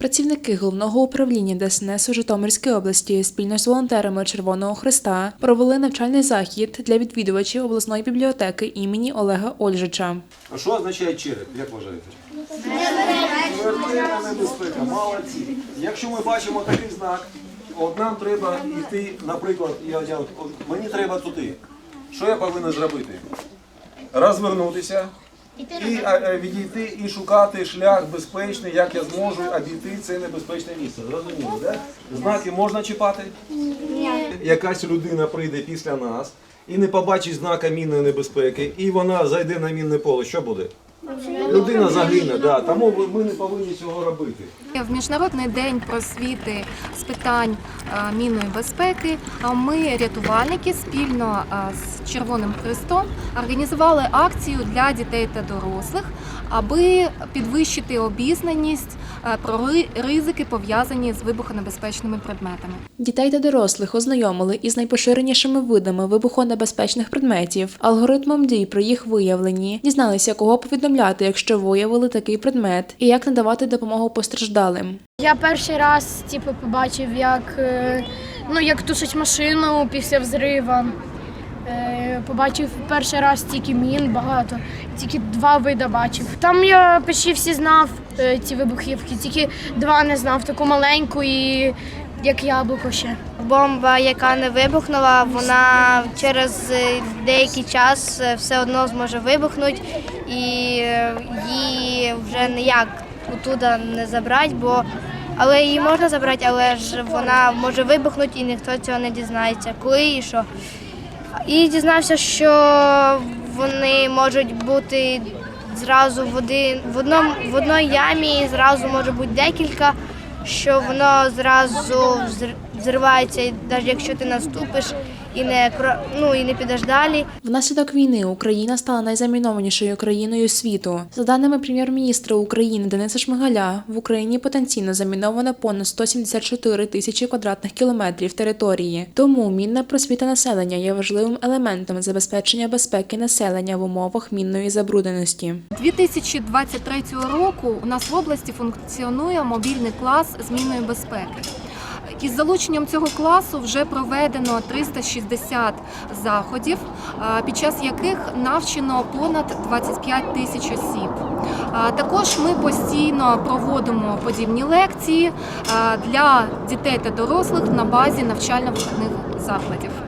Працівники головного управління ДСНС у Житомирській області спільно з волонтерами Червоного Христа провели навчальний захід для відвідувачів обласної бібліотеки імені Олега Ольжича. А що означає череп, як вважаєте? Небезпека, молодці. Якщо ми бачимо такий знак, от нам треба йти, наприклад, я, я, от мені треба туди. Що я повинен зробити? Розвернутися і а, а, відійти і шукати шлях безпечний, як я зможу обійти це небезпечне місце. Зрозуміло, да? Знаки можна чіпати? Ні. Якась людина прийде після нас і не побачить знака мінної небезпеки, і вона зайде на мінне поле. Що буде? Людина загине, да. тому ми не повинні цього робити. В Міжнародний день просвіти з питань е, мінної безпеки а ми, рятувальники, спільно е, з Червоним Христом організували акцію для дітей та дорослих, аби підвищити обізнаність е, про ризики, пов'язані з вибухонебезпечними предметами. Дітей та дорослих ознайомили із найпоширенішими видами вибухонебезпечних предметів, алгоритмом дій при їх виявленні, дізналися, кого повідомляти, якщо виявили такий предмет, і як надавати допомогу постраждалим. Я перший раз типу, побачив, як, е, ну, як тушить машину після взриву. Е, Побачив перший раз тільки мін багато, тільки два види бачив. Там я почти всі знав е, ці вибухівки, тільки два не знав, таку маленьку і як яблуко ще. Бомба, яка не вибухнула, вона через е, деякий час все одно зможе вибухнути і її вже ніяк оттуда не забрати, бо але її можна забрати, але ж вона може вибухнути і ніхто цього не дізнається, коли і що. І дізнався, що вони можуть бути зразу в, один, в, одному, в одній ямі, і зразу може бути декілька, що воно зразу взр- взривається, навіть якщо ти наступиш і не, ну, і не підеш далі. Внаслідок війни Україна стала найзамінованішою країною світу. За даними прем'єр-міністра України Дениса Шмигаля, в Україні потенційно заміновано понад 174 тисячі квадратних кілометрів території. Тому мінна просвіта населення є важливим елементом забезпечення безпеки населення в умовах мінної забрудненості. 2023 року у нас в області функціонує мобільний клас змінної безпеки. Із залученням цього класу вже проведено 360 заходів, під час яких навчено понад 25 тисяч осіб. Також ми постійно проводимо подібні лекції для дітей та дорослих на базі навчально-вихідних закладів.